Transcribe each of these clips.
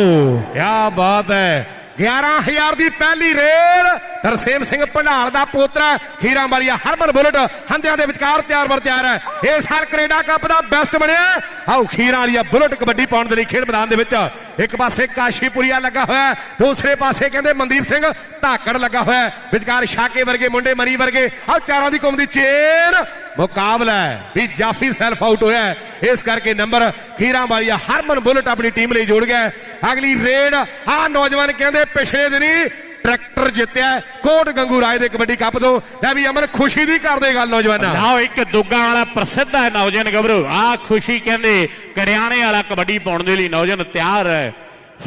ਕੀ ਬਾਤ ਹੈ। 11000 ਦੀ ਪਹਿਲੀ ਰੇਲ ਤਰਸੇਮ ਸਿੰਘ ਭੰਡਾਰ ਦਾ ਪੋਤਰਾ, ਖੀਰਾਂ ਵਾਲੀਆ ਹਰਮਨ ਬੁਲਟ ਹੰਦਿਆਂ ਦੇ ਵਿਚਕਾਰ ਤਿਆਰ ਬਰ ਤਿਆਰ ਹੈ। ਇਸ ਸਾਲ ਕੈਨੇਡਾ ਕੱਪ ਦਾ ਬੈਸਟ ਬਣਿਆ। ਆਓ, ਖੀਰਾਂ ਵਾਲੀਆ ਬੁਲਟ ਕਬੱਡੀ ਪਾਉਣ ਦੇ ਲਈ ਖੇਡ ਮੈਦਾਨ ਦੇ ਵਿੱਚ। ਇੱਕ ਪਾਸੇ ਕਾਸ਼ੀਪੁਰੀਆ ਲੱਗਾ ਹੋਇਆ ਦੂਸਰੇ ਪਾਸੇ ਕਹਿੰਦੇ ਮਨਦੀਪ ਸਿੰਘ ਧਾਕੜ ਲੱਗਾ ਹੋਇਆ ਵਿਚਕਾਰ ਸ਼ਾਕੇ ਵਰਗੇ ਮੁੰਡੇ, ਮਰੀ ਵਰਗੇ। ਆਓ, ਚਾਰਾਂ ਦੀ ਕੌਮ ਦੀ ਚੇਨ ਮੁਕਾਬਲਾ ਵੀ ਜਾਫੀ ਸੈਲਫ ਆਊਟ ਹੋਇਆ ਇਸ ਕਰਕੇ ਨੰਬਰ ਖੀਰਾਂ ਵਾਲੀਆ ਹਰਮਨ ਬੁਲਟ ਆਪਣੀ ਟੀਮ ਲਈ ਜੋੜ ਗਿਆ ਅਗਲੀ ਰੇਡ ਆ ਨੌਜਵਾਨ ਕਹਿੰਦੇ ਪਿਛਲੇ ਦਿਨੀ ਟਰੈਕਟਰ ਜਿੱਤਿਆ ਕੋਟ ਗੰਗੂ ਰਾਏ ਦੇ ਕਬੱਡੀ ਕੱਪ ਤੋਂ। ਲੈ ਵੀ ਅਮਨ ਖੁਸ਼ੀ ਦੀ ਕਰਦੇ ਗੱਲ, ਨੌਜਵਾਨਾਂ। ਲਓ ਇੱਕ ਦੁੱਗਾ ਵਾਲਾ ਪ੍ਰਸਿੱਧ ਹੈ ਨੌਜਵਾਨ ਗਬਰੂ ਆ ਖੁਸ਼ੀ ਕਹਿੰਦੇ ਕਰਿਆਣੇ ਵਾਲਾ ਕਬੱਡੀ ਪਾਉਣ ਦੇ ਲਈ ਨੌਜਵਾਨ ਤਿਆਰ ਹੈ।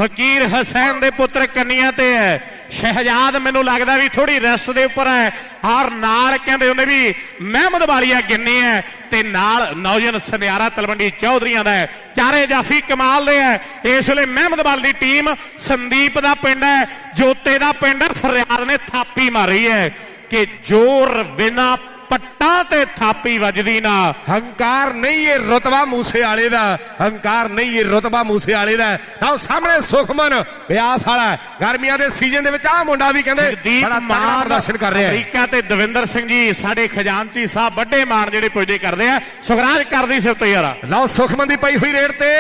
ਫਕੀਰ ਹਸੈਨ ਦੇ ਪੁੱਤਰ ਕੰਨੀਆਂ ਤੇ ਹੈ। ਸ਼ਹਿਜਾਦ ਮੈਨੂੰ ਲੱਗਦਾ ਵੀ ਥੋੜੀ ਰੈਸਟ ਦੇ ਉੱਪਰ ਹੈ। ਹਰ ਨਾਲ ਕਹਿੰਦੇ ਹੁੰਦੇ ਵੀ ਮਹਿਮਦ ਵਾਲੀਆ ਗਿੰਨੀ ਹੈ। ਤੇ ਨਾਲ ਨੌਜਵਾਨ ਸੁਨਿਆਰਾ ਤਲਵੰਡੀ ਚੌਧਰੀਆਂ ਦਾ ਹੈ। ਚਾਰੇ ਜਾਫੀ ਕਮਾਲ ਦੇ ਹੈ। ਇਸ ਵੇਲੇ ਮਹਿਮਦ ਵਾਲ ਦੀ ਟੀਮ ਸੰਦੀਪ ਦਾ ਪਿੰਡ ਹੈ, ਜੋਤੇ ਦਾ ਪਿੰਡ ਹੈ, ਫਰਿਆਦ ਨੇ ਥਾਪੀ ਮਾਰੀ ਹੈ ਕਿ ਜੋਰ ਬਿਨਾ ਪੱਟਾਂ ਤੇ ਥਾਪੀ ਵੱਜਦੀ ਨਾ। ਹੰਕਾਰ ਨਹੀਂ ਇਹ ਰਤਬਾ ਮੂਸੇ ਵਾਲੇ ਦਾ। ਹੰਕਾਰ ਨਹੀਂ ਇਹ ਰਤਬਾ ਮੂਸੇ ਵਾਲੇ ਦਾ। ਆਓ ਸਾਹਮਣੇ ਸੁਖਮਨ ਵਿਆਸ ਵਾਲਾ। ਗਰਮੀਆਂ ਦੇ ਸੀਜ਼ਨ ਦੇ ਵਿੱਚ ਆ ਮੁੰਡਾ ਵੀ ਕਹਿੰਦੇ ਬੜਾ ਤਗੜਾ ਪ੍ਰਦਰਸ਼ਨ ਕਰ ਰਿਹਾ ਹੈ। ਅਮਰੀਕਾ ਤੇ ਦਵਿੰਦਰ ਸਿੰਘ ਜੀ ਸਾਡੇ ਖਜ਼ਾਨਚੀ ਸਾਹਿਬ ਵੱਡੇ ਮਾਨ ਜਿਹੜੇ ਪੁੱਜਦੇ ਕਰਦੇ ਆ। ਸੁਖਰਾਜ ਕਰਦੀ ਸਿਫਤ ਯਾਰਾ ਲਓ ਸੁਖਮਨ ਦੀ ਪਈ ਹੋਈ ਰੇਡ ਤੇ।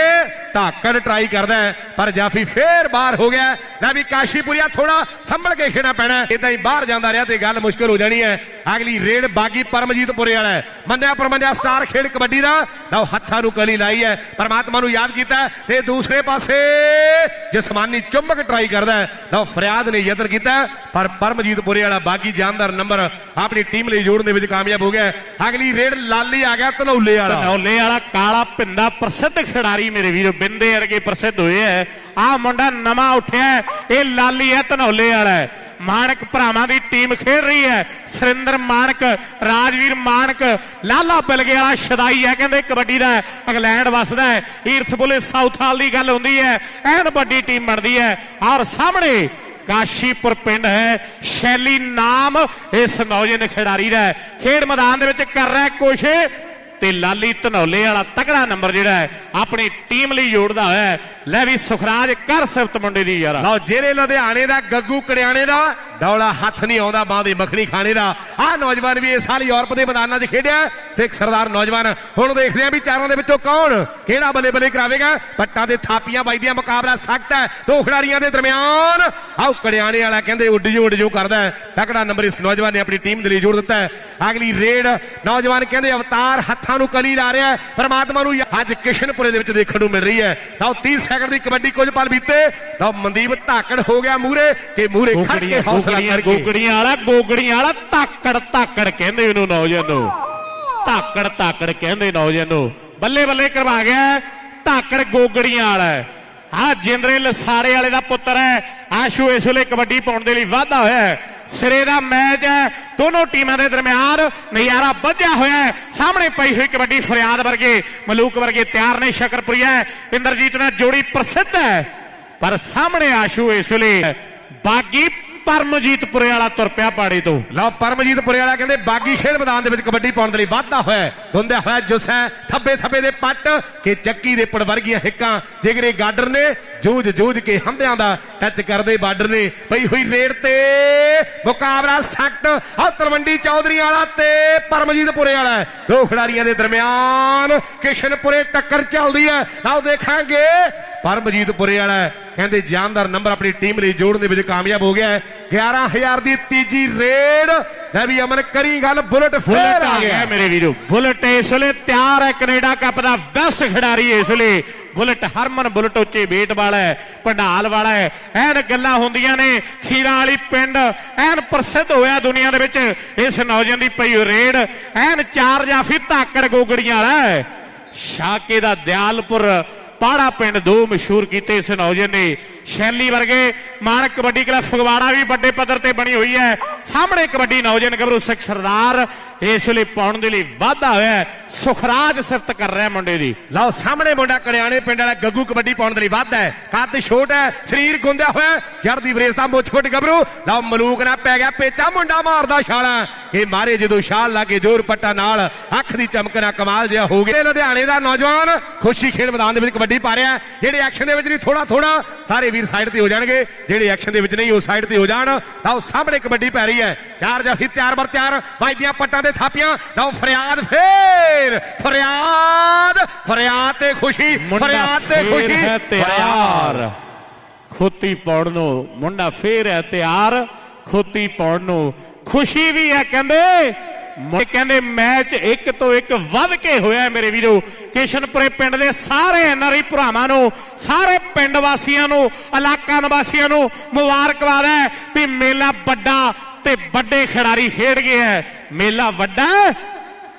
ਧਾਕੜ ਟਰਾਈ ਕਰਦਾ ਪਰ ਜਾਫੀ ਫੇਰ ਬਾਹਰ ਹੋ ਗਿਆ ਲੈ ਵੀ ਕਾਸ਼ੀਪੁਰੀਆ ਥੋੜਾ ਸੰਭਲ ਕੇ ਖੇਡਣਾ ਪੈਣਾ ਇਦਾਂ ਹੀ ਬਾਹਰ ਜਾਂਦਾ ਰਿਹਾ ਤੇ ਗੱਲ ਮੁਸ਼ਕਲ ਹੋ ਜਾਣੀ ਹੈ। ਅਗਲੀ ਰੇਡ ਬਾਗੀ ਪਰਮਜੀਤਪੁਰੇ ਵਾਲਾ ਮੰਨਿਆ ਪਰਮੰਨਿਆ ਸਟਾਰ ਖੇਡ ਕਬੱਡੀ ਦਾ? ਲਓ, ਹੱਥਾਂ ਨੂੰ ਕਲੀ ਲਾਈ ਹੈ। ਪਰਮਾਤਮਾ ਨੂੰ ਯਾਦ ਕੀਤਾ ਤੇ ਦੂਸਰੇ ਪਾਸੇ ਜਸਮਾਨੀ ਚੁੰਬਕ ਟਰਾਈ ਕਰਦਾ ਹੈ। ਲਓ, ਫਰਿਆਦ ਨੇ ਯਤਨ ਕੀਤਾ ਪਰ ਪਰਮਜੀਤਪੁਰੇ ਵਾਲਾ ਬਾਗੀ ਜਾਨਦਾਰ ਨੰਬਰ ਆਪਣੀ ਟੀਮ ਲਈ ਜੋੜਨ ਦੇ ਵਿੱਚ ਕਾਮਯਾਬ ਹੋ ਗਿਆ ਅਗਲੀ ਰੇਡ ਲਾਲੀ ਆ ਗਿਆ, ਧਨੌਲੇ ਵਾਲਾ। ਧਨੌਲੇ ਵਾਲਾ ਕਾਲਾ ਪਿੰਦਾ ਪ੍ਰਸਿੱਧ ਖਿਡਾਰੀ ਮੇਰੇ ਵੀਰ, ਬਿੰਦੇ ਵਰਗੇ ਪ੍ਰਸਿੱਧ ਹੋਏ ਹੈ। ਆ ਮੁੰਡਾ ਨਵਾਂ ਉੱਠਿਆ ਇਹ ਲਾਲੀ ਹੈ, ਧਨੌਲੇ ਵਾਲਾ ਹੈ। ਮਾਨਕ ਭਰਾਵਾਂ ਦੀ ਟੀਮ ਖੇਡ ਰਹੀ ਹੈ। ਸੁਰਿੰਦਰ ਮਾਨਕ ਰਾਜਵੀਰ ਮਾਨਕ ਲਾਲਾ ਬਿਲਗੇ ਵਾਲਾ ਸ਼ਦਾਈ ਹੈ। ਕਹਿੰਦੇ ਕਬੱਡੀ ਦਾ ਇੰਗਲੈਂਡ ਵਸਦਾ ਹੈ। ਈਰਥ ਪੁਲਿਸ ਸਾਊਥ ਹਾਲ ਦੀ ਗੱਲ ਹੁੰਦੀ ਹੈ। ਐਨ ਵੱਡੀ ਟੀਮ ਬਣਦੀ ਹੈ। ਔਰ ਸਾਹਮਣੇ ਕਾਸ਼ੀਪੁਰ ਪਿੰਡ ਹੈ। ਸ਼ੈਲੀ ਨਾਮ ਇਸ ਨੌਜਵਾਨ ਖਿਡਾਰੀ ਦਾ ਖੇਡ ਮੈਦਾਨ ਦੇ ਵਿੱਚ ਕਰ ਰਿਹਾ ਕੋਸ਼ਿਸ਼। ਤੇ ਲਾਲੀ ਧਨੌਲੇ ਵਾਲਾ ਤਗੜਾ ਨੰਬਰ ਜਿਹੜਾ ਹੈ, ਆਪਣੀ ਟੀਮ ਲਈ ਜੋੜਦਾ ਹੋਇਆ ਲੈ ਵੀ ਸੁਖਰਾਜ, ਕਰ ਸਿਫਤ ਮੁੰਡੇ ਦੀ ਯਾਰ। ਲਓ ਜਿਹੜੇ ਲੁਧਿਆਣੇ ਦਾ, ਗੱਗੂ ਕੜਿਆਣੇ ਦਾ ਡੌਲਾ ਹੱਥ ਨਹੀਂ ਆਉਂਦਾ ਬਾਹ ਦੀ ਮੱਖਣੀ ਖਾਣੇ ਦਾ। ਆਹ ਨੌਜਵਾਨ ਵੀ ਇਸ ਸਾਲ ਯੂਰਪ ਦੇ ਮੈਦਾਨਾਂ 'ਚ ਖੇਡਿਆ ਸਿੱਖ ਸਰਦਾਰ ਨੌਜਵਾਨ ਹੁਣ ਦੇਖਦੇ ਆਂ ਵੀ ਚਾਰਾਂ ਦੇ ਵਿੱਚੋਂ ਕੌਣ ਕਿਹੜਾ ਬੱਲੇ ਬੱਲੇ ਕਰਾਵੇਗਾ। ਪੱਟਾਂ ਤੇ ਥਾਪੀਆਂ ਵੱਜਦੀਆਂ ਮੁਕਾਬਲਾ ਸਖਤ ਹੈ। ਦੋ ਖਿਡਾਰੀਆਂ ਦੇ ਦਰਮਿਆਨ। ਆਹ ਕੜਿਆਣੇ ਵਾਲਾ ਕਹਿੰਦੇ ਉੱਡ ਜੋ ਉੱਡ ਜੋ ਕਰਦਾ ਤਕੜਾ ਨੰਬਰ ਇਸ ਨੌਜਵਾਨ ਨੇ ਆਪਣੀ ਟੀਮ ਦੇ ਲਈ ਜੋੜ ਦਿੱਤਾ ਹੈ। ਅਗਲੀ ਰੇਡ ਨੌਜਵਾਨ ਕਹਿੰਦੇ ਅਵਤਾਰ ਹੱਥਾਂ ਨੂੰ ਕਲੀ ਲਾ ਰਿਹਾ ਹੈ। ਪਰਮਾਤਮਾ ਨੂੰ ਅੱਜ ਕਿਸ਼ਨਪੁਰੇ ਦੇ ਵਿੱਚ ਦੇਖਣ ਨੂੰ ਮਿਲ ਰਹੀ ਹੈ। ਤਾਂ 30 ਸੈਕਿੰਡ ਦੀ ਕਬੱਡੀ ਕੁਝ ਪਲ ਬੀਤੇ। ਤਾਂ ਮਨਦੀਪ ਧਾਕੜ ਹੋ ਗਿਆ ਮੂਰੇ ਕਿ ਮੂਰੇ ਖੜ ਕੇ ਹੌਸਲਾ ਗੋਗੜੀਆਂ ਗੋਗੜੀਆਂ ਵਾਲਾ ਗੋਗੜੀਆਂ ਵਾਲਾ ਧਾਕੜ ਧਾਕੜ ਕਹਿੰਦੇ ਇਹਨੂੰ ਨੌਜਵਾਨ ਨੂੰ। ਧਾਕੜ ਧਾਕੜ ਕਹਿੰਦੇ ਨੌਜਵਾਨ ਨੂੰ। ਬੱਲੇ ਬੱਲੇ ਕਰਵਾ ਗਿਆ ਧਾਕੜ ਗੋਗੜੀਆਂ ਵਾਲਾ ਆ ਜਿੰਦਰੇ ਲਸਾਰੇ ਵਾਲੇ ਦਾ ਪੁੱਤਰ ਹੈ। ਆਸ਼ੂ ਇਸ ਵੇਲੇ ਕਬੱਡੀ ਪਾਉਣ ਦੇ ਲਈ ਵਾਧਾ ਹੋਇਆ ਹੈ। ਸਿਰੇ ਦਾ ਮੈਚ ਹੈ। ਦੋਨੋਂ ਟੀਮਾਂ ਦੇ ਦਰਮਿਆਨ ਨਜ਼ਾਰਾ ਵੱਜਿਆ ਹੋਇਆ ਹੈ। ਸਾਹਮਣੇ ਪਈ ਹੋਈ ਕਬੱਡੀ ਫਰਿਆਦ ਵਰਗੇ ਮਲੂਕ ਵਰਗੇ ਤਿਆਰ ਨੇ ਸ਼ਕਰਪੁਰੀਆ ਇੰਦਰਜੀਤ ਨਾਲ ਜੋੜੀ ਪ੍ਰਸਿੱਧ ਹੈ। ਪਰ ਸਾਹਮਣੇ ਆਸ਼ੂ ਇਸ ਵੇਲੇ ਬਾਗੀ ਪਰਮਜੀਤਪੁਰੇ ਵਾਲਾ ਤੁਰ ਪਿਆ ਪਾੜੇ ਤੋਂ। ਲਓ ਪਰਮਜੀਤ ਪੁਰੇ ਵਾਲਾ ਕਹਿੰਦੇ, ਬਾਗੀ ਖੇਡ ਮੈਦਾਨ ਦੇ ਵਿੱਚ ਕਬੱਡੀ ਪਾਉਣ ਦੇ ਲਈ ਵਾਧਾ ਹੋਇਆ ਹੈ। ਹੋਇਆ ਜੁਸਾ ਥੱਬੇ ਥੱਬੇ ਦੇ ਪੱਟ ਕਿ ਚੱਕੀ ਦੇ ਪੜ ਵਰਗੀਆਂ ਹਿੱਕਾਂ। ਜਿਗਰੇ ਗਾਡਰ ਨੇ, ਜੂਝ ਜੂਝ ਕੇ ਹੰਦਿਆਂ ਦਾ ਟੱਚ ਕਰਦੇ ਬਾਰਡਰ ਨੇ। ਪਈ ਹੋਈ ਰੇਡ ਤੇ ਮੁਕਾਬਲਾ ਸਖਤ। ਆ ਤਲਵੰਡੀ ਚੌਧਰੀ ਵਾਲਾ ਤੇ ਪਰਮਜੀਤ ਪੁਰੇ ਵਾਲਾ ਦੋ ਖਿਡਾਰੀਆਂ ਦੇ ਦਰਮਿਆਨ ਕਿਸ਼ਨਪੁਰੇ ਟੱਕਰ ਚੱਲਦੀ ਹੈ। ਆਓ ਦੇਖਾਂਗੇ ਪਰਮਜੀਤ ਪੁਰੇ ਵਾਲਾ। ਕਹਿੰਦੇ ਜਾਨਦਾਰ ਨੰਬਰ ਆਪਣੀ ਟੀਮ ਲਈ ਜੋੜਨ ਦੇ ਵਿੱਚ ਕਾਮਯਾਬ ਹੋ ਗਿਆ ਹੈ। 11000 ਦੀ ਤੀਜੀ ਰੇਡ ਲੈ ਵੀ ਅਮਨ ਕਰੀ ਗੱਲ ਬੁਲਟ ਫੇਰ ਬੁਲਟ ਆ ਗਿਆ। ਮੇਰੇ ਵੀਰੋ ਬੁਲਟ ਇਸ ਵੇਲੇ ਤਿਆਰ ਹੈ ਕੈਨੇਡਾ ਕੱਪ ਦਾ ਬੈਸਟ ਖਿਡਾਰੀ ਇਸ ਵੇਲੇ। ਬੁਲਟ ਹਰਮਨ ਬੁਲਟ ਉੱਚੇ ਵੇਟ ਵਾਲਾ ਹੈ ਪੰਡਾਲ ਵਾਲਾ ਹੈ। ਐਨ ਗੱਲਾਂ ਹੁੰਦੀਆਂ ਨੇ ਖੀਰਾਂ ਵਾਲੀ ਪਿੰਡ ਐਨ ਪ੍ਰਸਿੱਧ ਹੋਇਆ ਦੁਨੀਆ ਦੇ ਵਿੱਚ ਇਸ ਨੌਜਵਾਨ ਦੀ ਪਈ ਰੇਡ। ਐਨ ਚਾਰ ਜਾਫੀ ਧਾਕੜ ਗੋਗੜੀਆਂ ਵਾਲਾ ਹੈ। ਸ਼ਾਕੇ ਦਾ ਦਿਆਲਪੁਰ ਪਾੜਾ ਪਿੰਡ ਦੋ ਮਸ਼ਹੂਰ ਕੀਤੇ ਇਸ ਨੌਜਵਾਨ ਨੇ। ਸ਼ੈਲੀ ਵਰਗੇ ਮਾਨਕ ਕਬੱਡੀ ਕਲੱਬ ਫਗਵਾੜਾ ਵੀ ਵੱਡੇ ਪੱਧਰ ਤੇ ਬਣੀ ਹੋਈ ਹੈ। ਸਾਹਮਣੇ ਕਬੱਡੀ ਨੌਜਵਾਨ ਗੱਭਰੂ ਸਿੱਖ ਸਰਦਾਰ ਇਸ ਲਈ ਪਾਉਣ ਦੇ ਲਈ ਵਾਧਾ ਹੋਇਆ ਸੁਖਰਾਜ ਸਿਫਤ ਕਰ ਰਿਹਾ ਮੁੰਡੇ ਦੀ। ਲਓ ਸਾਹਮਣੇ ਮੁੰਡਾ ਕੜਿਆਣੇ ਪਿੰਡ ਵਾਲਾ ਗੱਗੂ ਕਬੱਡੀ ਪਾਉਣ ਦੇ ਲਈ ਵੱਧ ਹੈ। ਕੱਦ ਛੋਟ ਹੈ, ਸਰੀਰ ਗੁੰਦਿਆ ਹੋਇਆ ਚੜਦੀ ਵਰੇਸ ਦਾ ਮੁੱਛ ਫੁੱਟ ਗੱਭਰੂ। ਲਓ ਮਲੂਕ ਨਾ ਪੈ ਗਿਆ ਪੇਚਾ, ਮੁੰਡਾ ਮਾਰਦਾ ਛਾਲਾ। ਇਹ ਮਾਰੇ ਜਦੋਂ ਛਾਲ ਲਾ ਕੇ ਜ਼ੋਰ ਪੱਟਾ ਨਾਲ। ਅੱਖ ਦੀ ਚਮਕ ਨਾਲ ਕਮਾਲ ਜਿਹਾ ਹੋ ਗਿਆ। ਲੁਧਿਆਣੇ ਦਾ ਨੌਜਵਾਨ ਖੁਸ਼ੀ ਖੇਡ ਮੈਦਾਨ ਦੇ ਵਿੱਚ ਕਬੱਡੀ ਪਾ ਰਿਹਾ ਜਿਹੜੇ ਐਕਸ਼ਨ ਦੇ ਵਿੱਚ ਨਹੀਂ ਥੋੜਾ ਥੋੜਾ ਸਾਰੇ ਵੀਰ ਸਾਈਡ ਤੇ ਹੋ ਜਾਣਗੇ। ਜਿਹੜੇ ਐਕਸ਼ਨ ਦੇ ਵਿੱਚ ਨਹੀਂ, ਉਹ ਸਾਈਡ ਤੇ ਹੋ ਜਾਣ। ਤਾਂ ਉਹ ਸਾਹਮਣੇ ਕਬੱਡੀ ਪੈ ਰਹੀ ਹੈ। ਚਾਰ ਜਾਫੀ ਤਿਆਰ ਬਰ ਤਿਆਰ। ਵੱਜਦੀਆਂ ਪੱਟਾਂ ਦੇ ਥਾਪੀਆਂ ਲਓ ਫਰਿਆਦ ਫੇਰ ਫਰਿਆਦ ਫਰਿਆਦ ਤੇ ਖੁਸ਼ੀ ਫਰਿਆਦ ਤੇ ਖੁਸ਼ੀ ਤਿਆਰ। ਖੋਤੀ ਪਾਉਣ ਨੂੰ ਮੁੰਡਾ ਫੇਰ ਹੈ ਤਿਆਰ ਖੋਤੀ ਪਾਉਣ ਨੂੰ ਖੁਸ਼ੀ ਵੀ ਹੈ ਕਹਿੰਦੇ। ਕਹਿੰਦੇ ਮੈਚ ਇੱਕ ਤੋਂ ਇੱਕ ਵੱਧ ਕੇ ਹੋਇਆ ਮੇਰੇ ਵੀਰੋ। ਕਿਸ਼ਨਪੁਰੇ ਪਿੰਡ ਦੇ ਸਾਰੇ ਐਨਆਰਆਈ ਭਰਾਵਾਂ ਨੂੰ ਸਾਰੇ ਪਿੰਡ ਵਾਸੀਆਂ ਨੂੰ ਇਲਾਕਾ ਨਿਵਾਸੀਆਂ ਨੂੰ ਮੁਬਾਰਕਬਾਦ ਹੈ ਵੀ ਮੇਲਾ ਵੱਡਾ ਤੇ ਵੱਡੇ ਖਿਡਾਰੀ ਖੇਡ ਗਏ ਹੈ ਮੇਲਾ ਵੱਡਾ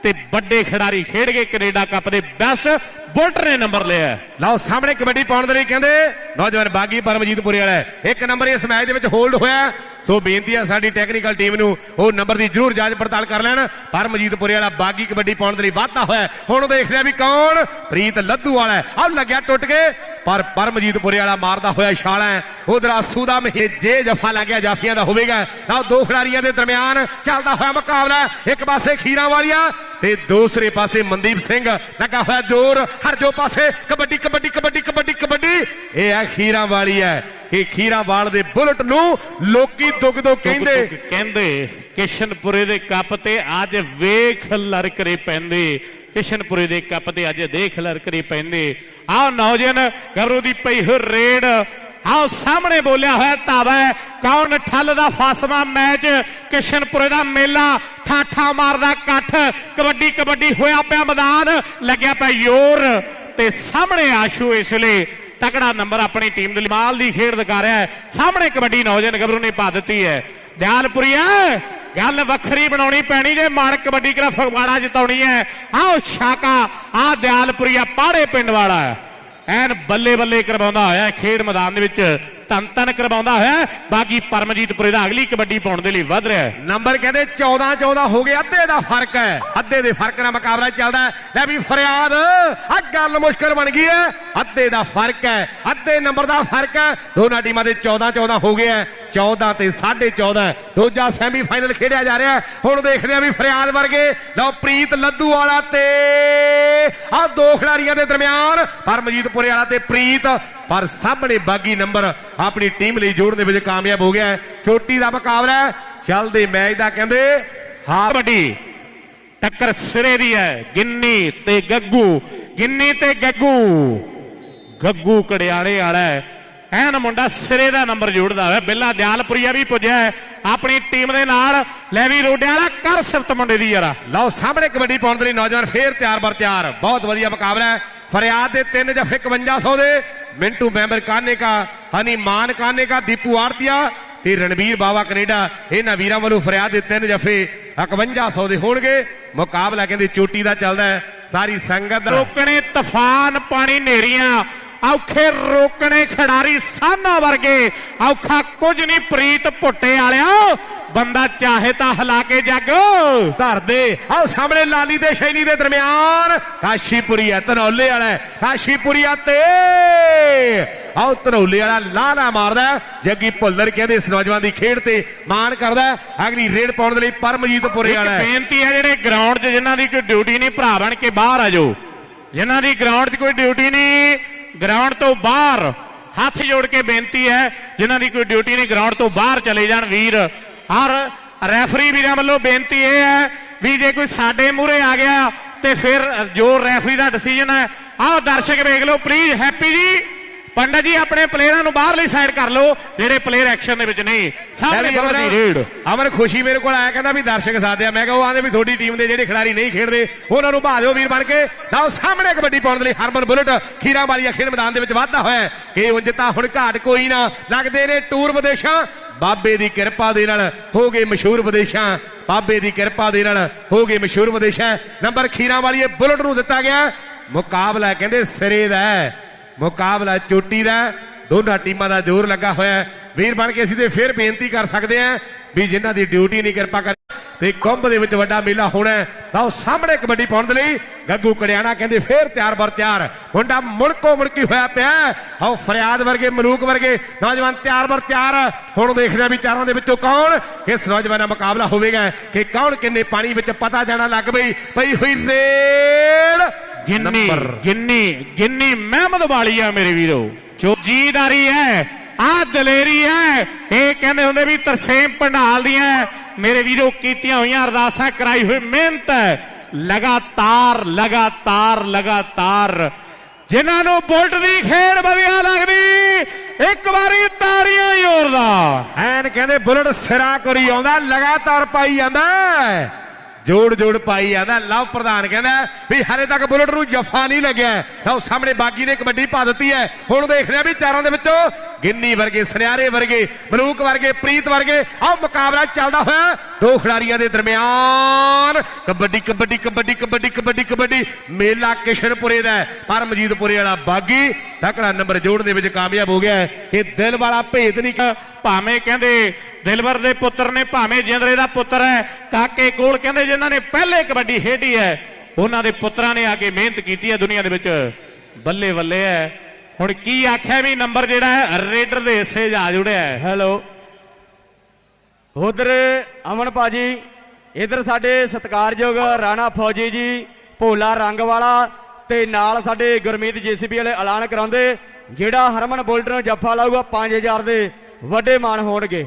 ਤੇ ਵੱਡੇ ਖਿਡਾਰੀ ਖੇਡ ਗਏ। ਕੈਨੇਡਾ ਕੱਪ ਦੇ ਬੈਸਟ ਬੁਲਟ ਨੇ ਨੰਬਰ ਲਿਆ ਲਓ, ਸਾਹਮਣੇ ਕਬੱਡੀ ਪਾਉਣ ਦੇ ਲਈ ਕਹਿੰਦੇ, ਨੌਜਵਾਨ ਬਾਗੀ ਪਰਮਜੀਤਪੁਰੇ ਵਾਲਾ ਇੱਕ ਨੰਬਰ ਇਸ ਮੈਚ ਦੇ ਵਿੱਚ ਹੋਲਡ ਹੋਇਆ ਸੋ ਬੇਨਤੀ ਹੈ ਸਾਡੀ ਟੈਕਨੀਕਲ ਟੀਮ ਨੂੰ, ਉਹ ਨੰਬਰ ਦੀ ਜ਼ਰੂਰ ਜਾਂਚ ਪੜਤਾਲ ਕਰ ਲੈਣ। ਪਰਮਜੀਤਪੁਰੇ ਵਾਲਾ ਬਾਗੀ ਕਬੱਡੀ ਪਾਉਣ ਦੇ ਲਈ ਵਾਧਾ ਹੋਇਆ ਹੁਣ ਦੇਖਦੇ ਆ ਵੀ ਕੌਣ ਪ੍ਰੀਤ ਲੱਧੂ ਵਾਲਾ ਆਹ ਲੱਗਿਆ ਟੁੱਟ ਕੇ, ਪਰ ਪਰਮਜੀਤਪੁਰੇ ਵਾਲਾ ਮਾਰਦਾ ਹੋਇਆ ਛਾਲਾ ਉਧਰ ਆਸੂ ਦਾ ਮਹੇ ਜੇ ਜਫਾ ਲੱਗਿਆ ਜਾਫੀਆਂ ਦਾ ਹੋਵੇਗਾ। ਲਓ ਦੋ ਖਿਡਾਰੀਆਂ ਦੇ ਦਰਮਿਆਨ ਚੱਲਦਾ ਹੋਇਆ ਮੁਕਾਬਲਾ ਇੱਕ ਪਾਸੇ ਖੀਰਾਂ ਵਾਲੀਆ ਤੇ ਦੂਸਰੇ ਪਾਸੇ ਮਨਦੀਪ ਸਿੰਘ ਲੱਗਾ ਹੋਇਆ ਜ਼ੋਰ ਹਰ ਜੋ ਪਾਸੇ ਕਬੱਡੀ ਕਬੱਡੀ ਕਬੱਡੀ ਕਬੱਡੀ ਕਬੱਡੀ। ਇਹ ਹੈ ਖੀਰਾਂ ਵਾਲੀ ਹੈ ਇਹ ਖੀਰਾਂ ਵਾਲ ਦੇ ਬੁਲਟ ਨੂੰ ਲੋਕੀ ਦੁੱਗ ਦੁੱਗ ਕਹਿੰਦੇ। ਕਹਿੰਦੇ ਕਿਸ਼ਨਪੁਰੇ ਦੇ ਕੱਪ ਤੇ ਅੱਜ ਵੇਖ ਲਰਕਰੇ ਪੈਂਦੇ। ਕਿਸ਼ਨਪੁਰੇ ਦੇ ਕੱਪ ਤੇ ਅੱਜ ਦੇਖ ਲਰਕਰੇ ਪੈਂਦੇ। ਆਹ ਨੌਜਵਾਨ ਗਰੂ ਦੀ ਪਈ ਹੋ ਰੇਡ ਆਹ ਸਾਹਮਣੇ ਬੋਲਿਆ ਹੋਇਆ ਧਾਵਾ ਕੌਣ ਠੱਲ ਦਾ ਫਾਸਵਾ ਮੈਚ? ਕਿਸ਼ਨਪੁਰੇ ਦਾ ਮੇਲਾ, ਠਾਠਾ ਮਾਰਦਾ ਇਕੱਠ। ਕਬੱਡੀ ਕਬੱਡੀ ਹੋਇਆ ਪਿਆ ਮੈਦਾਨ, ਲੱਗਿਆ ਪਿਆ ਯੋਰ ਤੇ ਸਾਹਮਣੇ ਆਸ਼ੂ ਇਸ ਵੇਲੇ ਤਕੜਾ ਨੰਬਰ ਆਪਣੀ ਟੀਮ ਦੇ ਲਈ ਮਾਲ ਦੀ ਖੇਡ ਦਿਖਾ ਰਿਹਾ ਹੈ। ਸਾਹਮਣੇ ਕਬੱਡੀ ਨੌਜਵਾਨ ਗੱਭਰੂ ਨੇ ਪਾ ਦਿੱਤੀ ਹੈ। ਦਿਆਲਪੁਰੀਆ ਗੱਲ ਵੱਖਰੀ ਬਣਾਉਣੀ ਪੈਣੀ ਜੇ ਮਾਰ ਕਬੱਡੀ ਕਰਾ ਫਗਵਾੜਾ ਜਿਤਾਉਣੀ ਹੈ। ਆਓ ਛਾਕਾ ਆ ਦਿਆਲਪੁਰੀਆ ਪਾੜੇ ਪਿੰਡ ਵਾਲਾ ਐਨ ਬੱਲੇ ਬੱਲੇ ਕਰਵਾਉਂਦਾ ਹੋਇਆ ਖੇਡ ਮੈਦਾਨ ਦੇ ਵਿੱਚ। ਤਨ ਤਨ ਕਰਵਾਉਂਦਾ ਹੋਇਆ। ਬਾਕੀ ਪਰਮਜੀਤਪੁਰੇ ਦਾ ਅਗਲੀ ਕਬੱਡੀ ਪਾਉਣ ਦੇ ਲਈ ਵੱਧ ਰਿਹਾ ਹੈ। ਨੰਬਰ ਕਹਿੰਦੇ 14 14 ਹੋ ਗਏ, ਅੱਧੇ ਦਾ ਫ਼ਰਕ ਹੈ। ਅੱਧੇ ਦੇ ਫ਼ਰਕ ਨਾਲ ਮੁਕਾਬਲਾ ਚੱਲਦਾ ਲੈ ਵੀ ਫਰਿਆਦ ਆ ਗੱਲ ਮੁਸ਼ਕਲ ਬਣ ਗਈ ਹੈ। ਅੱਧੇ ਦਾ ਫ਼ਰਕ ਹੈ, ਅੱਧੇ ਨੰਬਰ ਦਾ ਫ਼ਰਕ ਹੈ। ਦੋਨਾਂ ਟੀਮਾਂ ਦੇ 14 14 ਹੋ ਗਏ ਹੈ। 14 ਤੇ 14.5 ਦੂਜਾ ਸੈਮੀ ਫਾਈਨਲ ਖੇਡਿਆ ਜਾ ਰਿਹਾ ਹੁਣ ਦੇਖਦੇ ਆ ਵੀ ਫਰਿਆਦ ਵਰਗੇ, ਲਓ ਪ੍ਰੀਤ ਲੱਦੂ ਵਾਲਾ ਤੇ ਆ ਦੋ ਖਿਡਾਰੀਆਂ ਦੇ ਦਰਮਿਆਨ ਪਰਮਜੀਤਪੁਰੇ ਵਾਲਾ ਤੇ ਪ੍ਰੀਤ ਪਰ ਸਾਹਮਣੇ ਬਾਗੀ ਨੰਬਰ ਆਪਣੀ ਟੀਮ ਲਈ ਜੋੜਨ ਦੇ ਵਿੱਚ ਕਾਮਯਾਬ ਹੋ ਗਿਆ ਹੈ। ਚੋਟੀ ਦਾ ਮੁਕਾਬਲਾ ਹੈ। ਚੱਲਦੇ ਮੈਚ ਦਾ ਕਹਿੰਦੇ ਹਾਂ ਕਬੱਡੀ ਟੱਕਰ ਸਿਰੇ ਦੀ ਹੈ। ਗਿੰਨੀ ਤੇ ਗੱਗੂ, ਗਿੰਨੀ ਤੇ ਗੱਗੂ। ਗੱਗੂ ਕੜਿਆਲੇ ਵਾਲਾ ਐਨ ਮੁੰਡਾ ਸਿਰੇ ਦਾ ਨੰਬਰ ਜੋੜਦਾ ਹੋਇਆ। ਬਿੱਲਾ ਦਿਆਲਪੁਰੀਆ ਵੀ ਪੁੱਜਿਆ ਆਪਣੀ ਟੀਮ ਦੇ ਨਾਲ ਲੈਵੀ ਰੋਡਿਆਂ ਵਾਲਾ ਕਰ ਸਿਫਤ ਮੁੰਡੇ ਦੀ ਯਾਰਾ ਲਓ ਸਾਹਮਣੇ ਕਬੱਡੀ ਪਾਉਣ ਦੇ ਲਈ ਨੌਜਵਾਨ ਫੇਰ ਤਿਆਰ ਬਰ ਤਿਆਰ। ਬਹੁਤ ਵਧੀਆ ਮੁਕਾਬਲਾ ਹੈ। ਫਰਿਆਦ ਦੇ ਤਿੰਨ ਜਫੇ 5100 ਦੇ। ਮਿੰਟੂ ਮੈਂਬਰ ਕਾਨੇ ਕਾ, ਹਨੀ ਕਾਨੇ ਕਾ, ਦੀਪੂ ਆਰਤੀਆ ਤੇ ਰਣਵੀਰ ਬਾਵਾ ਕੈਨੇਡਾ। ਇਹਨਾਂ ਵੀਰਾਂ ਵੱਲੋਂ ਫਰਿਆਦ ਦੇ ਤਿੰਨ ਜਫੇ 5100 ਦੇ ਹੋਣਗੇ। ਮੁਕਾਬਲਾ ਕਹਿੰਦੇ ਚੋਟੀ ਦਾ ਚੱਲਦਾ ਹੈ। ਸਾਰੀ ਸੰਗਤ ਦਾ ਰੋਕਣੇ ਤੂਫਾਨ, ਪਾਣੀ ਨੇਰੀਆਂ ਔਖੇ ਰੋਕਣੇ ਖਿਡਾਰੀ ਸਾਨਾ ਵਰਗੇ, ਔਖਾ ਕੁਝ ਨਹੀਂ ਪ੍ਰੀਤ ਭੁੱਟੇ ਵਾਲਿਆ ਬੰਦਾ ਚਾਹੇ ਤਾਂ ਹਿਲਾ ਕੇ ਜੱਗ ਧਰ ਦੇ ਆਓ ਸਾਹਮਣੇ ਲਾਲੀ ਤੇ ਸ਼ੈਲੀ ਦੇ ਦਰਮਿਆਨ ਕਾਸ਼ੀਪੁਰੀ ਹੈ ਧਨੌਲੇ ਵਾਲਾ ਹੈ। ਕਾਸ਼ੀਪੁਰੀਆ ਤੇ ਆਓ ਧਨੌਲੇ ਵਾਲਾ ਲਾਲਾ ਮਾਰਦਾ। ਜੱਗੀ ਭੁੱਲਰ ਕਹਿੰਦੇ ਇਸ ਨੌਜਵਾਨ ਦੀ ਖੇਡ ਤੇ ਮਾਣ ਕਰਦਾ। ਅਗਲੀ ਰੇਡ ਪਾਉਣ ਦੇ ਲਈ ਪਰਮਜੀਤਪੁਰੇ ਵਾਲਾ। ਬੇਨਤੀ ਹੈ ਜਿਹੜੇ ਗਰਾਊਂਡ 'ਚ ਜਿਨ੍ਹਾਂ ਦੀ ਕੋਈ ਡਿਊਟੀ ਨਹੀਂ ਭਰਾ ਬਣ ਕੇ ਬਾਹਰ ਆ ਜਾਓ ਜਿਨ੍ਹਾਂ ਦੀ ਗਰਾਊਂਡ 'ਚ ਕੋਈ ਡਿਊਟੀ ਨਹੀਂ ਗਰਾਊਂਡ ਤੋਂ ਬਾਹਰ ਹੱਥ ਜੋੜ ਕੇ ਬੇਨਤੀ ਹੈ ਜਿਨ੍ਹਾਂ ਦੀ ਕੋਈ ਡਿਊਟੀ ਨਹੀਂ ਗਰਾਊਂਡ ਤੋਂ ਬਾਹਰ ਚਲੇ ਜਾਣ ਵੀਰ ਹਰ ਰੈਫਰੀ ਵੀਰਾਂ ਵੱਲੋਂ ਬੇਨਤੀ ਇਹ ਹੈ ਵੀ ਜੇ ਕੋਈ ਸਾਡੇ ਮੂਹਰੇ ਆ ਗਿਆ ਤੇ ਫਿਰ ਜੋ ਰੈਫਰੀ ਦਾ ਡਿਸੀਜਨ ਹੈ ਆਹ ਦਰਸ਼ਕ ਵੇਖ ਲਓ ਪਲੀਜ਼ ਹੈਪੀ ਜੀ। ਪੰਡਤ ਜੀ ਆਪਣੇ ਪਲੇਅਰਾਂ ਨੂੰ ਬਾਹਰਲੀ ਸਾਈਡ ਕਰ ਲਓ ਜਿਹੜੇ ਪਲੇਅਰ ਐਕਸ਼ਨ ਦੇ ਵਿੱਚ ਨਹੀਂ ਸਾਹਮਣੇ ਲੈ ਵੀ ਬਹੁਤ ਦੀ ਰੇਡ ਅਮਰ ਖੁਸ਼ੀ ਮੇਰੇ ਕੋਲ ਆਇਆ ਕਹਿੰਦਾ ਵੀ ਦਰਸ਼ਕ ਸਾਥ ਆ ਮੈਂ ਕਿਹਾ ਉਹ ਆਂਦੇ ਵੀ ਤੁਹਾਡੀ ਟੀਮ ਦੇ ਜਿਹੜੇ ਖਿਡਾਰੀ ਨਹੀਂ ਖੇਡਦੇ ਉਹਨਾਂ ਨੂੰ ਭਾ ਦਿਓ ਵੀਰ ਬਣ ਕੇ। ਲਓ ਸਾਹਮਣੇ ਕਬੱਡੀ ਪਾਉਣ ਦੇ ਲਈ ਹਰਮਨ ਬੁਲਟ ਖੀਰਾ ਵਾਲੀ ਖੇਡ ਮੈਦਾਨ ਦੇ ਵਿੱਚ ਵਾਧਾ ਹੋਇਆ। ਇਹ ਉਂਝ ਤਾਂ ਹੁਣ ਘਾਟ ਕੋਈ ਨਾ। ਲੱਗਦੇ ਨੇ ਟੂਰ ਵਿਦੇਸ਼ਾਂ ਬਾਬੇ ਦੀ ਕਿਰਪਾ ਦੇ ਨਾਲ ਹੋ ਗਏ ਮਸ਼ਹੂਰ ਵਿਦੇਸ਼ਾਂ। ਬਾਬੇ ਦੀ ਕਿਰਪਾ ਦੇ ਨਾਲ ਹੋ ਗਏ ਮਸ਼ਹੂਰ ਵਿਦੇਸ਼ਾਂ। ਨੰਬਰ ਖੀਰਾਂ ਵਾਲੀ ਬੁਲਟ ਨੂੰ ਦਿੱਤਾ ਗਿਆ। ਮੁਕਾਬਲਾ ਕਹਿੰਦੇ ਸਿਰੇ ਦਾ ਮੁਕਾਬਲਾ ਚੋਟੀ ਦਾ ਦੋਨਾਂ ਟੀਮਾਂ ਦਾ ਜ਼ੋਰ ਲੱਗਾ ਹੋਇਆ ਵੀਰ ਬਣ ਕੇ ਅਸੀਂ ਤੇ ਫਿਰ ਬੇਨਤੀ ਕਰ ਸਕਦੇ ਹਾਂ ਵੀ ਜਿਨ੍ਹਾਂ ਦੀ ਡਿਊਟੀ ਨਹੀਂ ਕਿਰਪਾ ਕਰ ਤੇ ਕੁੰਭ ਦੇ ਵਿੱਚ ਵੱਡਾ ਮੇਲਾ ਹੋਣਾ। ਤਾਂ ਉਹ ਸਾਹਮਣੇ ਕਬੱਡੀ ਪਾਉਣ ਦੇ ਲਈ ਗੱਗੂ ਕੜਿਆਣਾ ਕਹਿੰਦੇ ਫੇਰ ਤਿਆਰ ਬਰ ਤਿਆਰ। ਮੁੰਡਾ ਮੁੜਕੋ ਮੁੜਕੀ ਹੋਇਆ ਪਿਆ ਆਓ ਫਰਿਆਦ ਵਰਗੇ ਮਲੂਕ ਵਰਗੇ ਨੌਜਵਾਨ ਤਿਆਰ ਬਰ ਤਿਆਰ। ਹੁਣ ਦੇਖਦੇ ਆ ਵੀ ਚਾਰਾਂ ਦੇ ਵਿੱਚੋਂ ਕੌਣ ਕਿਸ ਨੌਜਵਾਨ ਦਾ ਮੁਕਾਬਲਾ ਹੋਵੇਗਾ ਕਿ ਕੌਣ ਕਿੰਨੇ ਪਾਣੀ ਵਿੱਚ ਪਤਾ ਜਾਣਾ ਲੱਗ ਪਈ ਪਈ ਹੋਈ ਰੇਡ ਗਿੰਨੀ। ਗਿੰਨੀ ਗਿੰਨੀ ਮਹਿਮਦ ਵਾਲੀ ਆ ਮੇਰੇ ਵੀਰੋ। ਜੋ ਜੀਦਾਰੀ ਹੈ ਆ ਦਲੇਰੀ ਹੈ। ਇਹ ਕਹਿੰਦੇ ਹੁੰਦੇ ਵੀ ਤਰਸੇਮ ਪੰਡਾਲ ਦੀਆਂ ਮੇਰੇ ਵੀਰੋ, ਕੀਤੀਆਂ ਹੋਈਆਂ ਅਰਦਾਸਾਂ, ਕਰਾਈ ਹੋਈ ਮਿਹਨਤ ਹੈ। ਲਗਾਤਾਰ ਲਗਾਤਾਰ ਲਗਾਤਾਰ। ਜਿਨ੍ਹਾਂ ਨੂੰ ਬੁਲਟ ਦੀ ਖੇਡ ਵਧੀਆ ਲੱਗਦੀ, ਇੱਕ ਵਾਰੀ ਤਾੜੀਆਂ ਜ਼ੋਰਦਾਰ ਐਨ ਕਹਿੰਦੇ, ਬੁਲਟ ਸਿਰਾ ਕਰੀ ਆਉਂਦਾ, ਲਗਾਤਾਰ ਪਾਈ ਜਾਂਦਾ ਜੋੜ ਜੋੜ ਪਾਈ ਜਾਂਦਾ ਲਵ ਪ੍ਰਧਾਨ ਕਹਿੰਦਾ ਵੀ ਹਲੇ ਤੱਕ ਬੁਲਟ ਨੂੰ ਜਫਾ ਨਹੀਂ ਲੱਗਿਆ। ਤਾਂ ਸਾਹਮਣੇ ਬਾਗੀ ਨੇ ਕਬੱਡੀ ਪਾ ਦਿੱਤੀ ਹੈ। ਹੁਣ ਦੇਖਦੇ ਆ ਵੀ ਚਾਰਾਂ ਦੇ ਵਿੱਚੋਂ ਗਿੰਨੀ ਵਰਗੇ, ਸੁਨਿਆਰੇ ਵਰਗੇ, ਮਲੂਕ ਵਰਗੇ, ਪ੍ਰੀਤ ਵਰਗੇ, ਆਹ ਮੁਕਾਬਲਾ ਚੱਲਦਾ ਹੋਇਆ ਦੋ ਖਿਡਾਰੀਆਂ ਦੇ ਦਰਮਿਆਨ। ਕਬੱਡੀ ਕਬੱਡੀ ਕਬੱਡੀ ਕਬੱਡੀ ਕਬੱਡੀ ਕਬੱਡੀ। ਮੇਲਾ ਕਿਸ਼ਨਪੁਰੇ ਦਾ ਪਰ ਮਜੀਦਪੁਰੇ ਵਾਲਾ ਬਾਗੀ। ਤਕੜਾ ਨੰਬਰ ਜੋੜਨ ਦੇ ਵਿੱਚ ਕਾਮਯਾਬ ਹੋ ਗਿਆ ਇਹ ਦਿਲ ਵਾਲਾ ਭੇਦ ਨਹੀਂ ਭਾਵੇਂ ਕਹਿੰਦੇ ਦਿਲਵਰ ਦੇ ਪੁੱਤਰ ਨੇ ਭਾਵੇਂ ਜਿੰਦਰੇ ਦਾ ਪੁੱਤਰ ਹੈ, ਕਾਕੇ ਕੋਲ ਕਹਿੰਦੇ ਜਿਨ੍ਹਾਂ ਨੇ ਪਹਿਲੇ ਕਬੱਡੀ ਖੇਡੀ ਹੈ, ਉਹਨਾਂ ਦੇ ਪੁੱਤਰਾਂ ਨੇ ਆ ਕੇ ਮਿਹਨਤ ਕੀਤੀ ਹੈ ਦੁਨੀਆ ਦੇ ਵਿੱਚ। ਬੱਲੇ ਬੱਲੇ ਹੈ। ਹੁਣ ਕੀ ਆਖਿਆ ਵੀ ਨੰਬਰ ਜਿਹੜਾ ਹੈ, ਰੇਡਰ ਦੇ ਹਿੱਸੇ ਜਾ ਜੁੜਿਆ ਹੈ। ਹੈਲੋ। ਉਧਰ ਅਮਨ ਭਾਜੀ, ਇਧਰ ਸਾਡੇ ਸਤਿਕਾਰਯੋਗ ਰਾਣਾ ਫੌਜੀ ਜੀ, ਭੋਲਾ ਰੰਗ ਵਾਲਾ ਤੇ ਨਾਲ ਸਾਡੇ ਗੁਰਮੀਤ ਜੀਸੀਬੀ ਵਾਲੇ ਐਲਾਨ ਕਰਾਉਂਦੇ, ਜਿਹੜਾ ਹਰਮਨ ਬੁਲਟ ਨੂੰ ਜੱਫਾ ਲਾਊਗਾ 5000 ਦੇ, ਵੱਡੇ ਮਾਨ ਹੋਣਗੇ।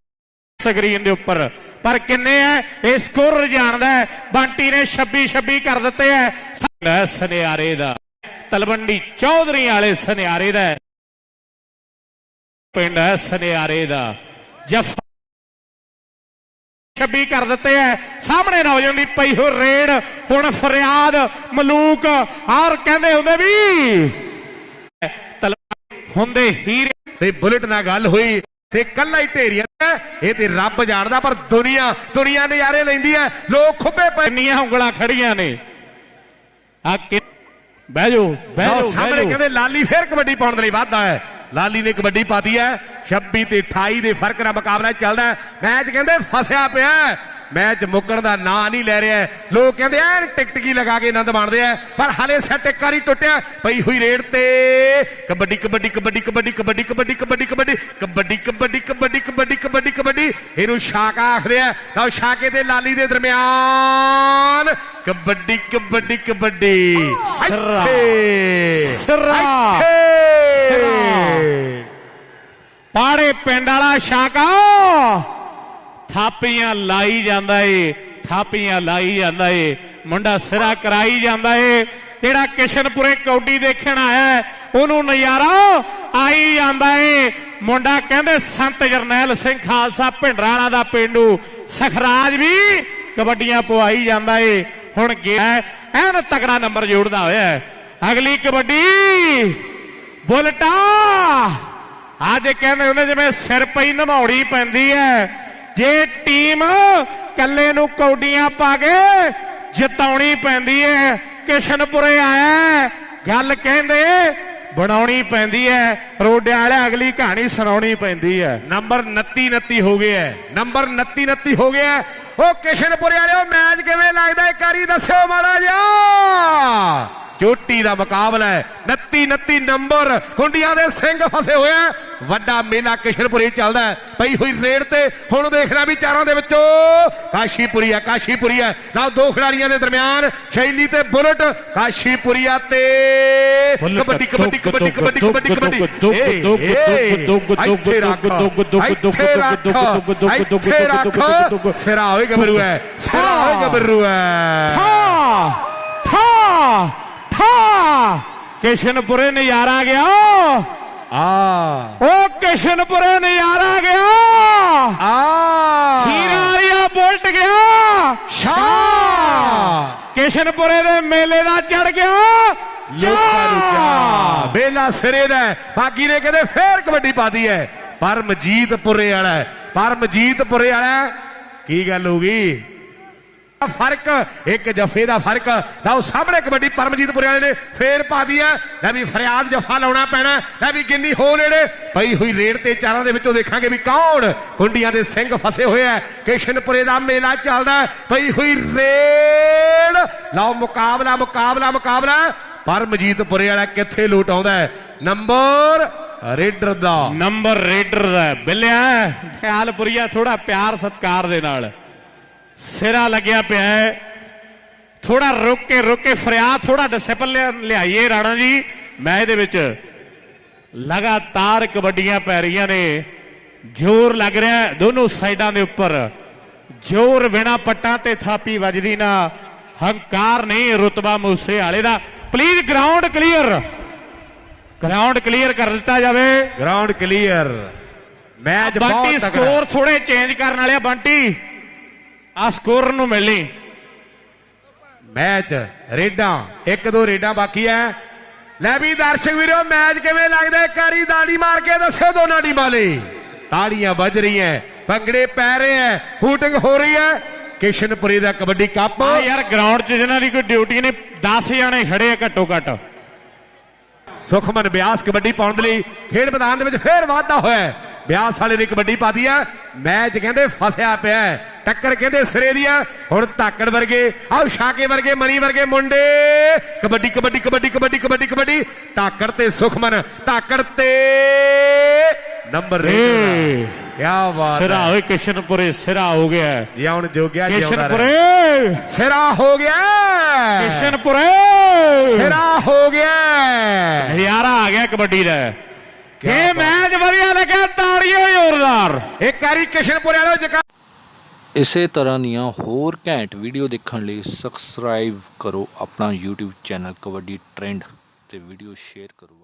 ਸਕਰੀਨ ਦੇ ਉੱਪਰ। ਪਰ ਕਿੰਨੇ ਐ? ਇਹ ਸਕੋਰ ਜਾਣਦਾ ਹੈ ਨੇ 26 26 ਕਰ ਦਿੱਤੇ ਐ। ਸਾਡਾ ਦਾ। ਤਲਵੰਡੀ ਚੌਧਰੀ ਵਾਲੇ ਸੁਨਿਆਰੇ ਦਾ ਪਿੰਡ ਹੈ ਸੁਨਿਆਰੇ ਦਾ। ਜਫ 26 ਕਰ ਦਿੱਤੇ ਐ। ਸਾਹਮਣੇ ਨੌਜਵਾਨ ਦੀ ਪਈ ਹੋ ਰੇਡ। ਹੁਣ ਫਰਿਆਦ, ਮਲੂਕ, ਔਰ ਕਹਿੰਦੇ ਹੁੰਦੇ ਵੀ ਹੁੰਦੇ ਹੀਰੇ ਤੇ ਬੁਲਟ ਨਾਲ ਗੱਲ ਹੋਈ। ਤੇ ਕੱਲਾ ਹੀ ਢੇਰੀਆਂ ਇਹ ਤੇ ਰੱਬ ਜਾਣਦਾ ਪਰ ਦੁਨੀਆ ਦੁਨੀਆ ਨਜ਼ਾਰੇ ਲੈਂਦੀ ਹੈ। ਲੋਕ ਖੁੱਬੇ ਕਿੰਨੀਆਂ ਉਂਗਲਾਂ ਖੜੀਆਂ ਨੇ। ਆ ਕਿ ਬਹਿ ਜਾਓ ਬਹਿ ਜਾਓ ਸਾਹਮਣੇ ਕਹਿੰਦੇ ਲਾਲੀ ਫੇਰ ਕਬੱਡੀ ਪਾਉਣ ਦੇ ਲਈ ਵਾਧਾ ਹੈ। ਲਾਲੀ ਨੇ ਕਬੱਡੀ ਪਾਤੀ ਹੈ। 26 ਤੇ 28 ਦੇ ਫ਼ਰਕ ਨਾਲ ਮੁਕਾਬਲਾ ਚੱਲਦਾ ਮੈਚ ਕਹਿੰਦੇ ਫਸਿਆ ਪਿਆ। ਮੈਚ ਮੁੱਕਣ ਦਾ ਨਾਂ ਨਹੀਂ ਲੈ ਰਿਹਾ। ਲੋਕ ਕਹਿੰਦੇ ਐਨ ਟਿਕਟਕੀ ਲਗਾ ਕੇ ਆਨੰਦ ਮਾਣਦੇ ਆ ਪਰ ਹਲੇ ਸੈੱਟ ਇੱਕ ਵਾਰੀ ਟੁੱਟਿਆ ਪਈ ਹੋਈ ਰੇਡ ਤੇ ਕਬੱਡੀ ਕਬੱਡੀ ਕਬੱਡੀ ਕਬੱਡੀ ਕਬੱਡੀ ਕਬੱਡੀ ਕਬੱਡੀ ਕਬੱਡੀ ਕਬੱਡੀ ਕਬੱਡੀ ਕਬੱਡੀ ਕਬੱਡੀ ਕਬੱਡੀ ਕਬੱਡੀ ਇਹਨੂੰ ਸ਼ਾਕਾ ਆਖਦੇ ਆ ਤਾਂ ਸ਼ਾਕੇ ਤੇ ਲਾਲੀ ਦੇ ਦਰਮਿਆਨ ਕਬੱਡੀ ਕਬੱਡੀ ਕਬੱਡੀ ਸਿਰਾ। ਪਾੜੇ ਪਿੰਡ ਵਾਲਾ ਸ਼ਾਕਾ ਥਾਪੀਆਂ ਲਾਈ ਜਾਂਦਾ ਏ ਥਾਪੀਆਂ ਲਾਈ ਜਾਂਦਾ ਏ ਮੁੰਡਾ ਸਿਰਾ ਕਰਾਈ ਜਾਂਦਾ ਏ। ਜਿਹੜਾ ਕਿਸ਼ਨਪੁਰੇ ਕੌਡੀ ਦੇਖਣ ਆਇਆ ਹੈ, ਉਹਨੂੰ ਨਜ਼ਾਰਾ ਆਈ ਜਾਂਦਾ ਏ। ਮੁੰਡਾ ਕਹਿੰਦੇ ਸੰਤ ਜਰਨੈਲ ਸਿੰਘ ਖਾਲਸਾ ਭਿੰਡਰਾਣਾ ਦਾ ਪਿੰਡੂ ਸਖਰਾਜ ਵੀ ਕਬੱਡੀਆਂ ਪਵਾਈ ਜਾਂਦਾ ਏ। ਹੁਣ ਗਿਆ ਐਨ ਤਕੜਾ ਨੰਬਰ ਜੋੜਦਾ ਹੋਇਆ ਅਗਲੀ ਕਬੱਡੀ ਬੁਲਟਾ। ਅੱਜ ਕਹਿੰਦੇ ਉਹਨੇ ਜਿਵੇਂ ਸਿਰ ਪਈ ਨਮਾਉਣੀ ਪੈਂਦੀ ਹੈ। ਜੇ ਟੀਮ ਕੱਲੇ ਨੂੰ ਕੌਡੀਆਂ ਪਾ ਕੇ ਜਿਤਾਉਣੀ ਪੈਂਦੀ ਹੈ ਕਿਸ਼ਨਪੁਰੇ ਆਇਆ ਗੱਲ ਕਹਿੰਦੇ ਬਣਾਉਣੀ ਪੈਂਦੀ ਹੈ ਰੋਡਿਆਂ ਵਾਲੇ ਅਗਲੀ ਕਹਾਣੀ ਸੁਣਾਉਣੀ ਪੈਂਦੀ ਹੈ ਨੰਬਰ 29 29 ਹੋ ਗਿਆ ਹੈ। ਨੰਬਰ 29 29 ਹੋ ਗਿਆ ਹੈ। ਉਹ ਕਿਸ਼ਨਪੁਰ ਵਾਲਿਓ, ਮੈਚ ਕਿਵੇਂ ਲੱਗਦਾ ਇੱਕ ਵਾਰੀ ਦੱਸਿਓ ਮਾੜਾ ਜਿਹਾ ਚੋਟੀ ਦਾ ਮੁਕਾਬਲਾ ਹੈ 29 29 ਨੰਬਰ ਕੁੰਡੀਆਂ ਦੇ ਸਿੰਘ ਫਸੇ ਹੋਏ ਆ ਵੱਡਾ ਮੇਲਾ ਕਿਸ਼ਨਪੁਰੇ ਚੱਲਦਾ ਹੈ ਪਈ ਹੋਈ ਰੇਡ ਤੇ ਹੁਣ ਦੇਖਦਾ ਵੀ ਚਾਰਾਂ ਦੇ ਵਿੱਚੋਂ ਕਾਸ਼ੀਪੁਰੀਆ ਕਾਸ਼ੀਪੁਰੀਆ ਨਾਲ ਦੋ ਖਿਡਾਰੀਆਂ ਦੇ ਦਰਮਿਆਨ ਸ਼ੈਲੀ ਤੇ ਬੁਲਟ ਕਾਸ਼ੀਪੁਰੀਆ ਤੇ ਕਬੱਡੀ ਕਬੱਡੀ ਕਬੱਡੀ ਕਬੱਡੀ ਕਬੱਡੀ ਕਬੱਡੀ ਇੱਥੇ ਰੱਖ, ਇੱਥੇ ਰੱਖ, ਇੱਥੇ ਰੱਖ। ਸਿਰਾ ਹੋਏ ਗੱਭਰੂ ਹੈ ਸਿਰਾ ਹੋਏ ਗੱਭਰੂ ਹੈ ਠਾ ਠਾ ਠਾ ਕਿਸ਼ਨਪੁਰੇ ਨਜ਼ਾਰਾ ਗਿਆ। ਆ। ਉਹ ਕਿਸ਼ਨਪੁਰੇ ਨਜ਼ਾਰਾ ਗਿਆ। ਆ। ਵਾਲੀਆ ਬੁਲਟ ਗਿਆ। ਸ਼ਾ ਕਿਸ਼ਨਪੁਰੇ ਦੇ ਮੇਲੇ ਦਾ ਚੜ ਗਿਆ। ਲੋਕਾਂ ਨੂੰ ਬੇਲਾ ਸਿਰੇ ਦਾ ਹੈ। ਬਾਕੀ ਨੇ ਕਹਿੰਦੇ ਫੇਰ ਕਬੱਡੀ ਪਾਦੀ ਹੈ। ਪਰਮਜੀਤ ਪੁਰੇ ਵਾਲਾ ਹੈ। ਪਰਮਜੀਤ ਪੁਰੇ ਵਾਲਾ ਹੈ। ਕੀ ਗੱਲ ਹੋ ਗਈ? ਫ਼ਰਕ, ਇੱਕ ਜਫੇ ਦਾ ਫ਼ਰਕ। ਲਓ, ਸਾਹਮਣੇ ਕਬੱਡੀ ਪਰਮਜੀਤ ਪੁਰੇ ਵਾਲੇ ਨੇ ਫੇਰ ਪਾਦੀ ਹੈ। ਲੈ ਵੀ ਫਰਿਆਦ ਜਫਾ ਲਾਉਣਾ ਪੈਣਾ। ਲੈ ਵੀ ਗਿੰਨੀ ਹੋ ਨੇੜੇ। ਪਈ ਹੋਈ ਰੇਡ ਤੇ ਚਾਰਾਂ ਦੇ ਵਿੱਚੋਂ ਦੇਖਾਂਗੇ ਵੀ ਕੌਣ ਕੁੰਡੀਆਂ ਦੇ ਸਿੰਘ ਫਸੇ ਹੋਏ ਆ ਕਿਸ਼ਨਪੁਰੇ ਦਾ ਮੇਲਾ ਚੱਲਦਾ ਪਈ ਹੋਈ ਰੇਡ। ਲਓ, ਮੁਕਾਬਲਾ ਮੁਕਾਬਲਾ ਮੁਕਾਬਲਾ। ਪਰਮਜੀਤਪੁਰੇ ਵਾਲਾ ਕਿੱਥੇ ਲੂਟ ਆਉਂਦਾ ਹੈ? ਨੰਬਰ ਰੇਡਰ ਦਾ। ਨੰਬਰ ਰੇਡਰ ਦਾ ਬਿੱਲਿਆ, ਖਿਆਲਪੁਰੀਆ ਥੋੜਾ ਪਿਆਰ ਸਤਕਾਰ ਦੇ ਨਾਲ। ਸਿਰਾ ਲੱਗਿਆ ਪਿਆ ਹੈ। ਥੋੜਾ ਰੁਕ ਕੇ ਰੁਕ ਕੇ ਫਰਿਆਦ ਥੋੜਾ ਡਿਸਪਲਿਨ ਲਿਆਈਏ ਰਾਣਾ ਜੀ। ਮੈਚ ਦੇ ਵਿੱਚ ਲਗਾਤਾਰ ਕਬੱਡੀਆਂ ਪੈ ਰਹੀਆਂ ਨੇ। ਜ਼ੋਰ ਲੱਗ ਰਿਹਾ ਦੋਨੋਂ ਸਾਈਡਾਂ ਦੇ ਉੱਪਰ। ਜ਼ੋਰ ਬਿਨਾ ਪੱਟਾਂ ਤੇ ਥਾਪੀ ਵੱਜਦੀ ਨਾ। ਹੰਕਾਰ ਨਹੀਂ ਰੁਤਬਾ ਮੂਸੇ ਵਾਲੇ ਦਾ। Please ground clear ground clear ਕਰ ਦਿੱਤਾ ਜਾਵੇ। ਗਰਾਊਂਡ ਕਲੀਅਰ ਮੈਚ ਬੰਟੀ ਬਹੁਤ ਤਕੜਾ। ਸਕੋਰ ਥੋੜੇ ਚੇਂਜ ਕਰਨ ਵਾਲੇ ਆ ਬੰਟੀ। ਆ ਸਕੋਰ ਨੂੰ ਮਿਲਣੀ। ਮੈਚ ਰੇਡਾਂ ਇੱਕ ਦੋ ਰੇਡਾਂ ਬਾਕੀ ਐ। ਲੈ ਵੀ ਦਰਸ਼ਕ ਵੀਰੋ ਮੈਚ ਕਿਵੇਂ ਲੱਗਦਾ ਇੱਕ ਵਾਰੀ ਦਾੜੀ ਮਾਰ ਕੇ ਦੱਸਿਓ ਦੋਨਾਂ ਟੀਮਾਂ ਲਈ। ਤਾੜੀਆਂ ਵੱਜ ਰਹੀਆਂ ਭੰਗੜੇ ਪੈ ਰਹੇ ਐ ਹੂਟਿੰਗ ਹੋ ਰਹੀ ਐ। ਕਿਸ਼ਨਪੁਰੀ ਦਾ ਕਬੱਡੀ ਕੱਪ। ਆ ਯਾਰ ਗਰਾਊਂਡ 'ਚ ਜਿਨ੍ਹਾਂ ਦੀ ਕੋਈ ਡਿਊਟੀ ਨੇ 10 ਜਣੇ ਖੜੇ ਆ ਘੱਟੋ ਘੱਟ। ਸੁਖਮਨ ਬਿਆਸ ਕਬੱਡੀ ਪਾਉਣ ਦੇ ਲਈ ਖੇਡ ਮੈਦਾਨ ਦੇ ਵਿੱਚ ਫੇਰ ਵਾਧਾ ਹੋਇਆ। ਬਿਆਸ ਵਾਲੇ ਨੇ ਕਬੱਡੀ ਪਾਦੀ ਆ ਮੈਚ ਕਹਿੰਦੇ ਫਸਿਆ ਪਿਆ। ਟੱਕਰ ਕਹਿੰਦੇ ਸਿਰੇ ਦੀ ਆ ਹੁਣ ਧਾਕੜ ਵਰਗੇ ਆਹ ਸ਼ਾਕੇ ਵਰਗੇ ਮਨੀ ਵਰਗੇ ਮੁੰਡੇ। ਕਬੱਡੀ ਕਬੱਡੀ ਕਬੱਡੀ ਕਬੱਡੀ ਕਬੱਡੀ ਕਬੱਡੀ। ਧਾਕੜ ਤੇ ਸੁਖਮਨ ਧਾਕੜ ਤੇ ਨੰਬਰ ਏ। ਕੀ ਬਾਤ ਸਿਰਾ ਹੋਏ ਕਿਸ਼ਨਪੁਰੇ ਸਿਰਾ ਹੋ ਗਿਆ ਜਿਉਣ ਜੋਗਿਆ ਜਿਉਂਦਾ ਰਹੇ। ਕਿਸ਼ਨਪੁਰੇ! ਸਿਰਾ ਹੋ ਗਿਆ ਕਿਸ਼ਨਪੁਰੇ! ਸਿਰਾ ਹੋ ਗਿਆ ਹਜ਼ਾਰਾ ਆ ਗਿਆ ਕਬੱਡੀ ਦਾ। ਇਹ ਮੈਚ ਵਧੀਆ ਲੱਗਿਆ ਤਾੜੀਆਂ ਜ਼ੋਰਦਾਰ। ਇੱਕ ਵਾਰੀ ਕਿਸ਼ਨਪੁਰ ਵਾਲੋ ਜਕਾ ਇਸੇ ਤਰ੍ਹਾਂ ਦੀਆਂ ਹੋਰ ਘੈਂਟ ਵੀਡੀਓ ਦੇਖਣ ਲਈ ਸਬਸਕ੍ਰਾਈਬ ਕਰੋ ਆਪਣਾ YouTube ਚੈਨਲ ਕਬੱਡੀ ਟ੍ਰੈਂਡ ਤੇ ਵੀਡੀਓ ਸ਼ੇਅਰ ਕਰੋ।